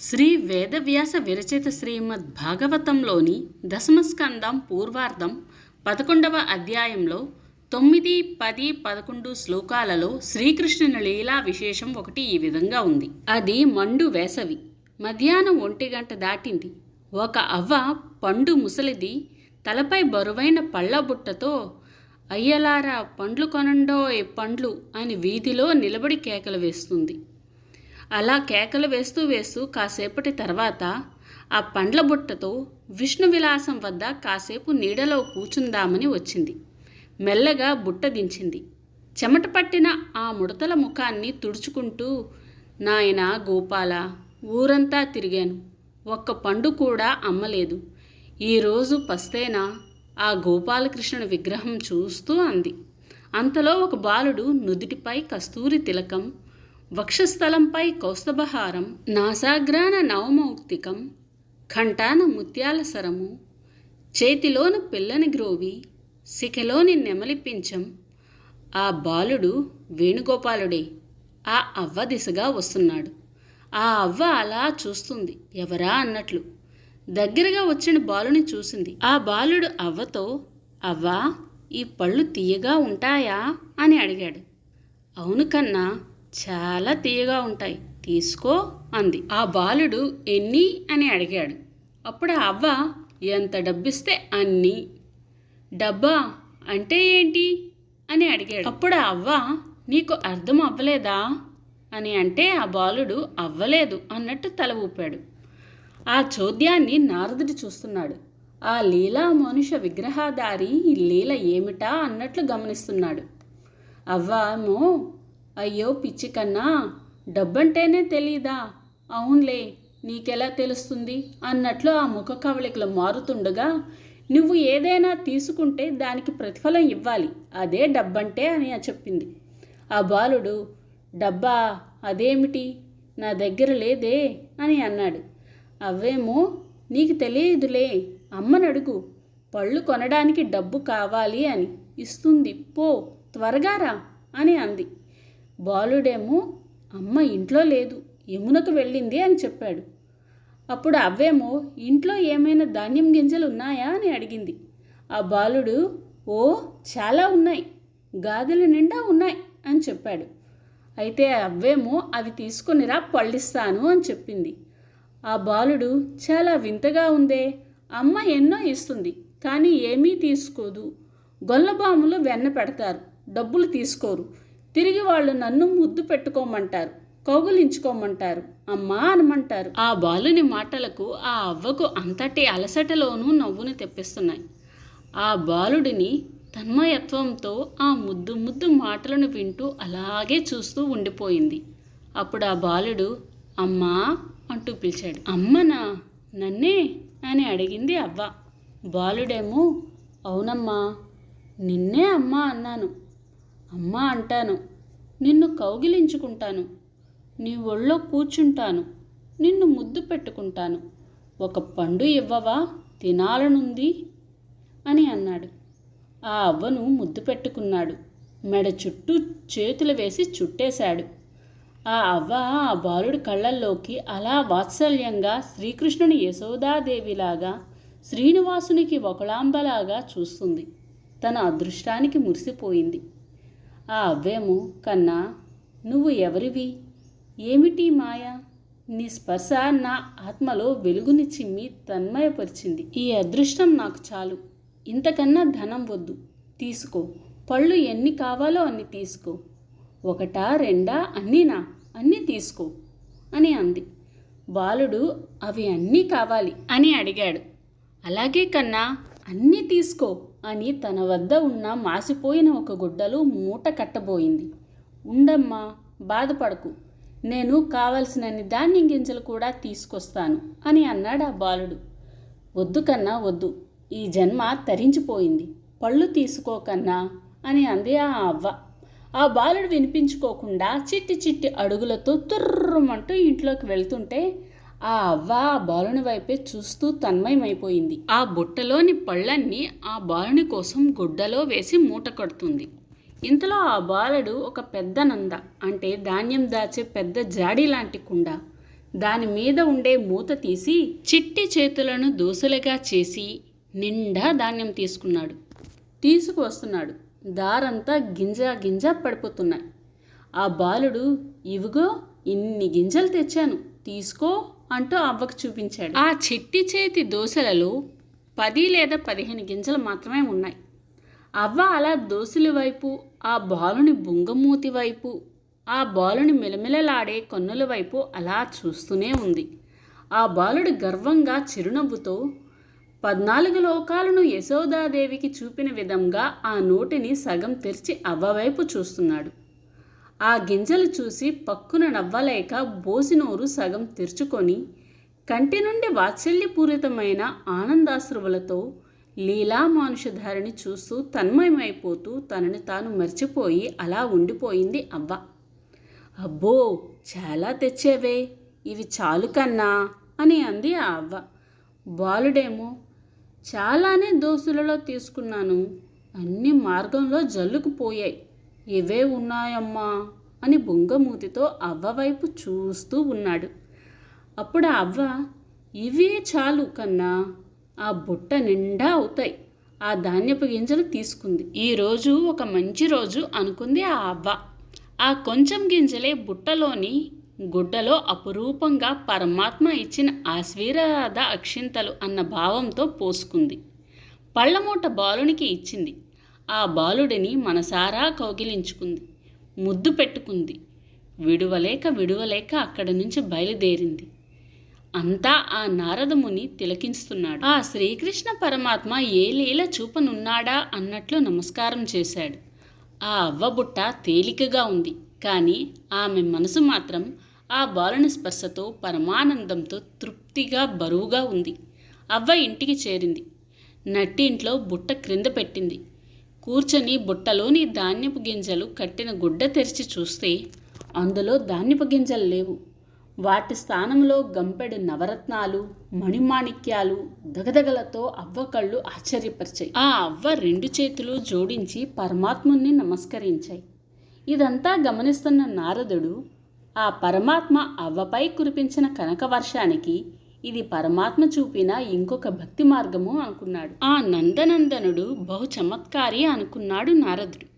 శ్రీ వేదవ్యాస విరచిత శ్రీమద్ భాగవతంలోని దశమస్కందం పూర్వార్ధం పదకొండవ అధ్యాయంలో తొమ్మిది పది పదకొండు శ్లోకాలలో శ్రీకృష్ణుని లీలా విశేషం ఒకటి ఈ విధంగా ఉంది. అది మండు వేసవి. మధ్యాహ్నం ఒంటి గంట దాటింది. ఒక అవ్వ పండు ముసలిది తలపై బరువైన పళ్ళ బుట్టతో అయ్యలారా పండ్లు కొనండోయ్ పండ్లు అని వీధిలో నిలబడి కేకలు వేస్తుంది. అలా కేకలు వేస్తూ వేస్తూ కాసేపటి తర్వాత ఆ పండ్ల బుట్టతో విష్ణు విలాసం వద్ద కాసేపు నీడలో కూచుందామని వచ్చింది. మెల్లగా బుట్ట దించింది. చెమట పట్టిన ఆ ముడతల ముఖాన్ని తుడుచుకుంటూ నాయన గోపాల ఊరంతా తిరిగాను. ఒక్క పండు కూడా అమ్మలేదు. ఈరోజు పస్తేనా ఆ గోపాలకృష్ణుని విగ్రహం చూస్తూ అంది. అంతలో ఒక బాలుడు నుదుటిపై కస్తూరి తిలకం వక్షస్థలంపై కౌస్తభహారం నాసాగ్రాన నవమౌక్తికం కంఠాన ముత్యాల సరము చేతిలోన పిల్లని గ్రోవి శిఖలోని నెమలి పించం ఆ బాలుడు వేణుగోపాలుడే. ఆ అవ్వ దిశగా వస్తున్నాడు. ఆ అవ్వ అలా చూస్తుంది. ఎవరా అన్నట్లు. దగ్గరగా వచ్చిన బాలుని చూసింది. ఆ బాలుడు అవ్వతో అవ్వా ఈ పళ్ళు తీయగా ఉంటాయా? అని అడిగాడు. అవును కన్నా చాలా తీయగా ఉంటాయి. తీసుకో అంది. ఆ బాలుడు ఎన్ని అని అడిగాడు. అప్పుడు ఆ అవ్వ ఎంత డబ్బిస్తే అన్ని. డబ్బా అంటే ఏంటి? అని అడిగాడు. అప్పుడు ఆ అవ్వ నీకు అర్థం అవ్వలేదా? అని అంటే ఆ బాలుడు అవ్వలేదు అన్నట్టు తల ఊపాడు. ఆ చోద్యాన్ని నారదుడు చూస్తున్నాడు. ఆ లీలా మనుష విగ్రహధారి లీల ఏమిటా అన్నట్లు గమనిస్తున్నాడు. అవ్వామో అయ్యో పిచ్చి కన్నా డబ్బంటేనే తెలీదా? అవునులే నీకెలా తెలుస్తుంది? అన్నట్లు ఆ ముఖ కవళికలు మారుతుండగా నువ్వు ఏదైనా తీసుకుంటే దానికి ప్రతిఫలం ఇవ్వాలి అదే డబ్బంటే అని చెప్పింది. ఆ బాలుడు డబ్బా అదేమిటి? నా దగ్గర లేదే అని అన్నాడు. అవేమో నీకు తెలియదులే అమ్మనడుగు పళ్ళు కొనడానికి డబ్బు కావాలి అని ఇస్తుంది పో త్వరగా రా అని అంది. బాలుడేమో అమ్మ ఇంట్లో లేదు యమునకు వెళ్ళింది అని చెప్పాడు. అప్పుడు అవ్వేమో ఇంట్లో ఏమైనా ధాన్యం గింజలు ఉన్నాయా? అని అడిగింది. ఆ బాలుడు ఓ చాలా ఉన్నాయి గాదెల నిండా ఉన్నాయి అని చెప్పాడు. అయితే అవ్వేమో అవి తీసుకునిరా పళ్ళిస్తాను అని చెప్పింది. ఆ బాలుడు చాలా వింతగా ఉందే అమ్మ ఎన్నో ఇస్తుంది కానీ ఏమీ తీసుకోదు. గొల్లబాములు వెన్న పెడతారు డబ్బులు తీసుకోరు తిరిగి వాళ్ళు నన్ను ముద్దు పెట్టుకోమంటారు కౌగులించుకోమంటారు అమ్మా అనమంటారు. ఆ బాలుని మాటలకు ఆ అవ్వకు అంతటి అలసటలోనూ నవ్వుని తెప్పిస్తున్నాయి. ఆ బాలుడిని తన్మయత్వంతో ఆ ముద్దు ముద్దు మాటలను వింటూ అలాగే చూస్తూ ఉండిపోయింది. అప్పుడు ఆ బాలుడు అమ్మా అంటూ పిలిచాడు. అమ్మనా నన్నే? అని అడిగింది అవ్వ. బాలుడేమో అవునమ్మా నిన్నే అమ్మా అన్నాను. అమ్మా అంటాను. నిన్ను కౌగిలించుకుంటాను. నీ ఒళ్ళో కూర్చుంటాను. నిన్ను ముద్దు పెట్టుకుంటాను. ఒక పండు ఇవ్వవా? తినాలనుంది? అని అన్నాడు. ఆ అవ్వను ముద్దు పెట్టుకున్నాడు. మెడ చుట్టూ చేతులు వేసి చుట్టేశాడు. ఆ అవ్వ ఆ బాలుడి కళ్ళల్లోకి అలా వాత్సల్యంగా శ్రీకృష్ణుని యశోదాదేవిలాగా శ్రీనివాసునికి ఒకలాంబలాగా చూస్తుంది. తన అదృష్టానికి మురిసిపోయింది. ఆ అవ్వేము కన్నా నువ్వు ఎవరివి? ఏమిటి మాయ? నీ స్పర్శ నా ఆత్మలో వెలుగుని చిమ్మి తన్మయపరిచింది. ఈ అదృష్టం నాకు చాలు. ఇంతకన్నా ధనం వద్దు. తీసుకో. పళ్ళు ఎన్ని కావాలో అన్ని తీసుకో. ఒకటా రెండా అన్నీనా? అన్నీ తీసుకో అని అంది. బాలుడు అవి అన్నీ కావాలి అని అడిగాడు. అలాగే కన్నా అన్నీ తీసుకో. అని తన వద్ద ఉన్న మాసిపోయిన ఒక గుడ్డలు మూట కట్టబోయింది. ఉండమ్మా బాధపడకు. నేను కావలసినన్ని ధాన్యం గింజలు కూడా తీసుకొస్తాను అని అన్నాడు ఆ బాలుడు. వద్దు కన్నా వద్దు. ఈ జన్మ తరించిపోయింది. పళ్ళు తీసుకోకన్నా అని అంది ఆ అవ్వ. ఆ బాలుడు వినిపించుకోకుండా చిట్టి చిట్టి అడుగులతో తుర్రమంటూ ఇంట్లోకి వెళ్తుంటే ఆ అవ్వ ఆ బాలుని వైపే చూస్తూ తన్మయమైపోయింది. ఆ బుట్టలోని పళ్ళన్నీ ఆ బాలుని కోసం గుడ్డలో వేసి మూట కడుతుంది. ఇంతలో ఆ బాలుడు ఒక పెద్ద నంద అంటే ధాన్యం దాచే పెద్ద జాడి లాంటి కుండ. దాని మీద ఉండే మూత తీసి చిట్టి చేతులను దోసలుగా చేసి నిండా ధాన్యం తీసుకున్నాడు. తీసుకువస్తున్నాడు. దారంతా గింజ గింజ పడిపోతున్నాయి. ఆ బాలుడు ఇవిగో ఇన్ని గింజలు తెచ్చాను. తీసుకో అంటూ అవ్వకు చూపించాడు. ఆ చిట్టి చేతి దోశలలో పది లేదా పదిహేను గింజలు మాత్రమే ఉన్నాయి. అవ్వ అలా దోశల వైపు ఆ బాలుని బుంగమూతి వైపు ఆ బాలుని మిలమిలలాడే కన్నుల వైపు అలా చూస్తూనే ఉంది. ఆ బాలుడు గర్వంగా చిరునవ్వుతో పద్నాలుగు లోకాలను యశోదాదేవికి చూపిన విధంగా ఆ నోటిని సగం తెరిచి అవ్వవైపు చూస్తున్నాడు. ఆ గింజలు చూసి పక్కున నవ్వలేక బోసినోరు సగం తెరుచుకొని కంటి నుండి వాత్సల్యపూరితమైన ఆనందాశ్రువులతో లీలామానుషధారిని చూస్తూ తన్మయమైపోతూ తనని తాను మర్చిపోయి అలా ఉండిపోయింది అవ్వ. అబ్బో చాలా తెచ్చేవే ఇవి చాలు కన్నా అని అంది ఆ అవ్వ. బాలుడేమో చాలానే దోసులలో తీసుకున్నాను అన్ని మార్గంలో జల్లుకుపోయాయి. ఇవే ఉన్నాయమ్మా అని బొంగమూతితో అవ్వ వైపు చూస్తూ ఉన్నాడు. అప్పుడు ఆ అవ్వ ఇవే చాలు కన్నా ఆ బుట్ట నిండా అవుతాయి. ఆ ధాన్యపు గింజలు తీసుకుంది. ఈరోజు ఒక మంచి రోజు అనుకుంది ఆ అవ్వ. ఆ కొంచెం గింజలే బుట్టలోని గుడ్డలో అపురూపంగా పరమాత్మ ఇచ్చిన ఆశీర్వాద అక్షింతలు అన్న భావంతో పోసుకుంది. పళ్ళమూట బాలునికి ఇచ్చింది. ఆ బాలుడిని మనసారా కౌగిలించుకుంది ముద్దు పెట్టుకుంది. విడువలేక విడువలేక అక్కడి నుంచి బయలుదేరింది. అంతా ఆ నారదముని తిలకిస్తున్నాడు ఆ శ్రీకృష్ణ పరమాత్మ ఏ లీల చూపనున్నాడా అన్నట్లు నమస్కారం చేశాడు. ఆ అవ్వబుట్ట తేలికగా ఉంది కానీ ఆమె మనసు మాత్రం ఆ బాలుని స్పర్శతో పరమానందంతో తృప్తిగా బరువుగా ఉంది. అవ్వ ఇంటికి చేరింది. నట్టింట్లో బుట్ట క్రింద పెట్టింది. కూర్చొని బుట్టలోని ధాన్యపు గింజలు కట్టిన గుడ్డ తెరిచి చూస్తే అందులో ధాన్యపు గింజలు లేవు. వాటి స్థానంలో గంపెడు నవరత్నాలు మణిమాణిక్యాలు దగదగలతో అవ్వ కళ్ళు ఆశ్చర్యపరిచాయి. ఆ అవ్వ రెండు చేతులు జోడించి పరమాత్ముని నమస్కరించాయి. ఇదంతా గమనిస్తున్న నారదుడు ఆ పరమాత్మ అవ్వపై కురిపించిన కనక వర్షానికి ఇది పరమాత్మ చూపిన ఇంకొక భక్తి మార్గము అనుకున్నాడు. ఆ నందనందనుడు బహు చమత్కారి అనుకున్నాడు నారదుడు.